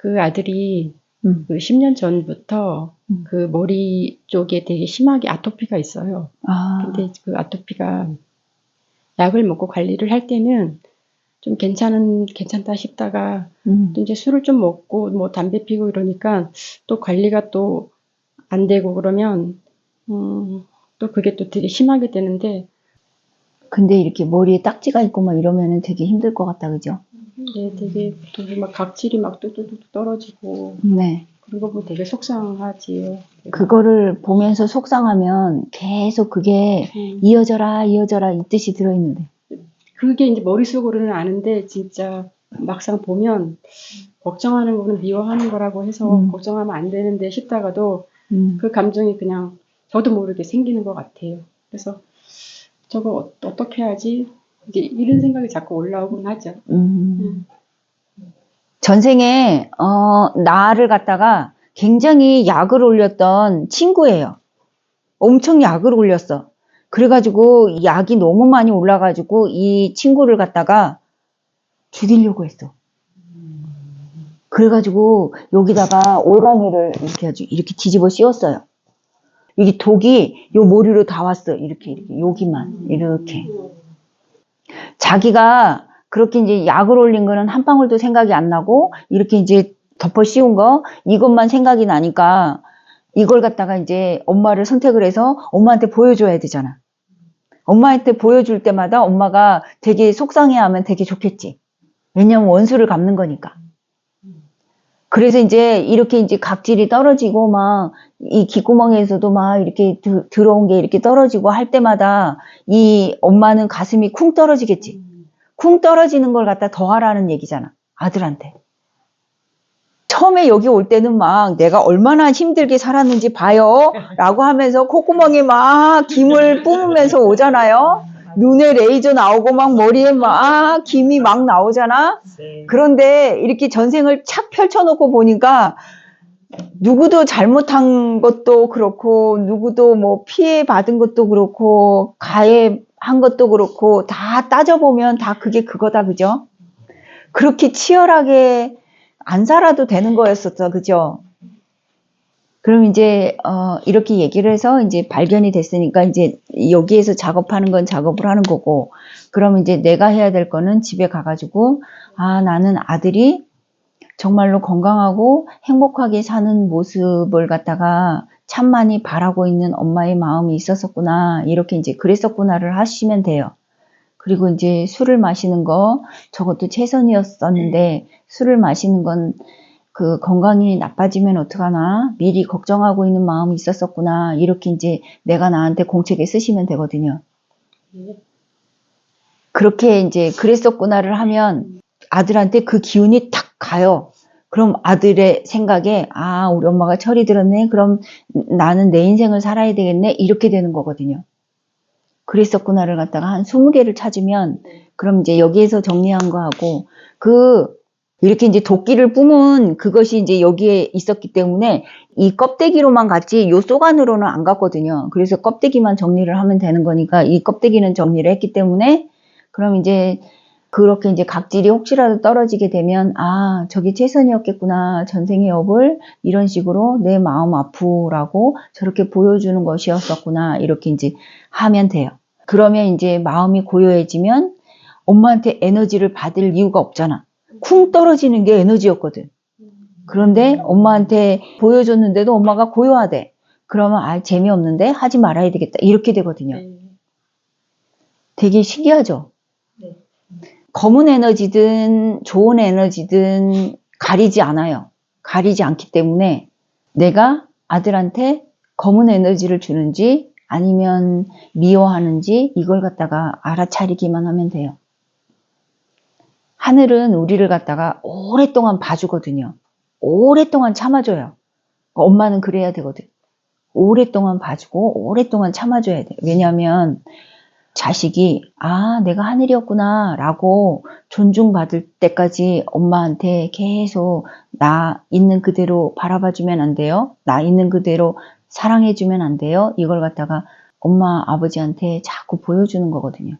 그 아들이 음. 그 10년 전부터 음. 그 머리 쪽에 되게 심하게 아토피가 있어요. 아, 근데 그 아토피가 약을 먹고 관리를 할 때는 좀 괜찮은 괜찮다 싶다가 음. 또 이제 술을 좀 먹고 뭐 담배 피고 이러니까 또 관리가 또 안 되고 그러면 음, 또 그게 또 되게 심하게 되는데 근데 이렇게 머리에 딱지가 있고 막 이러면은 되게 힘들 것 같다, 그죠? 네, 되게 막 각질이 막 뚝뚝뚝 떨어지고 네. 그런 거 보면 되게 속상하지요. 그거를 보면서 속상하면 계속 그게 음. 이어져라, 이어져라 이 뜻이 들어있는데. 그게 이제 머릿속으로는 아는데 진짜 막상 보면 걱정하는 거는 미워하는 거라고 해서 음. 걱정하면 안 되는데 싶다가도 음. 그 감정이 그냥 저도 모르게 생기는 것 같아요. 그래서 저거 어, 어떻게 하지? 이제 이런 생각이 자꾸 올라오곤 하죠. 음. 전생에 어, 나를 갖다가 굉장히 약을 올렸던 친구예요. 엄청 약을 올렸어. 그래가지고 약이 너무 많이 올라가지고 이 친구를 갖다가 죽이려고 했어. 그래가지고 여기다가 올가미를 이렇게 아주 이렇게 뒤집어 씌웠어요. 이게 독이 요 머리로 다 왔어. 이렇게 이렇게 여기만 이렇게. 자기가 그렇게 이제 약을 올린 거는 한 방울도 생각이 안 나고 이렇게 이제 덮어 씌운 거 이것만 생각이 나니까 이걸 갖다가 이제 엄마를 선택을 해서 엄마한테 보여줘야 되잖아. 엄마한테 보여줄 때마다 엄마가 되게 속상해하면 되게 좋겠지. 왜냐면 원수를 갚는 거니까. 그래서 이제 이렇게 이제 각질이 떨어지고 막 이 귓구멍에서도 막 이렇게 드- 들어온 게 이렇게 떨어지고 할 때마다 이 엄마는 가슴이 쿵 떨어지겠지. 쿵 떨어지는 걸 갖다 더 하라는 얘기잖아. 아들한테. 처음에 여기 올 때는 막 내가 얼마나 힘들게 살았는지 봐요. 라고 하면서 콧구멍에 막 김을 뿜으면서 오잖아요. 눈에 레이저 나오고 막 머리에 막 김이 막 나오잖아. 그런데 이렇게 전생을 착 펼쳐놓고 보니까 누구도 잘못한 것도 그렇고 누구도 뭐 피해 받은 것도 그렇고 가해한 것도 그렇고 다 따져보면 다 그게 그거다 그죠? 그렇게 치열하게 안 살아도 되는 거였었어 그죠? 그럼 이제 어 이렇게 얘기를 해서 이제 발견이 됐으니까 이제 여기에서 작업하는 건 작업을 하는 거고 그럼 이제 내가 해야 될 거는 집에 가가지고 아 나는 아들이 정말로 건강하고 행복하게 사는 모습을 갖다가 참 많이 바라고 있는 엄마의 마음이 있었었구나 이렇게 이제 그랬었구나를 하시면 돼요. 그리고 이제 술을 마시는 거 저것도 최선이었었는데 술을 마시는 건 그 건강이 나빠지면 어떡하나 미리 걱정하고 있는 마음이 있었었구나 이렇게 이제 내가 나한테 공책에 쓰시면 되거든요. 그렇게 이제 그랬었구나를 하면 아들한테 그 기운이 탁 가요. 그럼 아들의 생각에 아 우리 엄마가 철이 들었네. 그럼 나는 내 인생을 살아야 되겠네. 이렇게 되는 거거든요. 그랬었구나를 갖다가 한 20개를 찾으면 그럼 이제 여기에서 정리한 거하고 그 이렇게 이제 도끼를 뿜은 그것이 이제 여기에 있었기 때문에 이 껍데기로만 갔지 요 속 안으로는 안 갔거든요. 그래서 껍데기만 정리를 하면 되는 거니까 이 껍데기는 정리를 했기 때문에 그럼 이제 그렇게 이제 각질이 혹시라도 떨어지게 되면 아 저기 최선이었겠구나 전생의 업을 이런 식으로 내 마음 아프라고 저렇게 보여주는 것이었었구나 이렇게 이제 하면 돼요. 그러면 이제 마음이 고요해지면 엄마한테 에너지를 받을 이유가 없잖아. 쿵 떨어지는 게 에너지였거든. 그런데 엄마한테 보여줬는데도 엄마가 고요하대. 그러면 아 재미없는데 하지 말아야 되겠다 이렇게 되거든요. 네. 되게 신기하죠. 네. 검은 에너지든 좋은 에너지든 가리지 않아요. 가리지 않기 때문에 내가 아들한테 검은 에너지를 주는지 아니면 미워하는지 이걸 갖다가 알아차리기만 하면 돼요. 하늘은 우리를 갖다가 오랫동안 봐주거든요. 오랫동안 참아줘요. 엄마는 그래야 되거든. 오랫동안 봐주고 오랫동안 참아줘야 돼. 왜냐하면 자식이 아 내가 하늘이었구나 라고 존중받을 때까지 엄마한테 계속 나 있는 그대로 바라봐주면 안 돼요. 나 있는 그대로 사랑해주면 안 돼요. 이걸 갖다가 엄마 아버지한테 자꾸 보여주는 거거든요.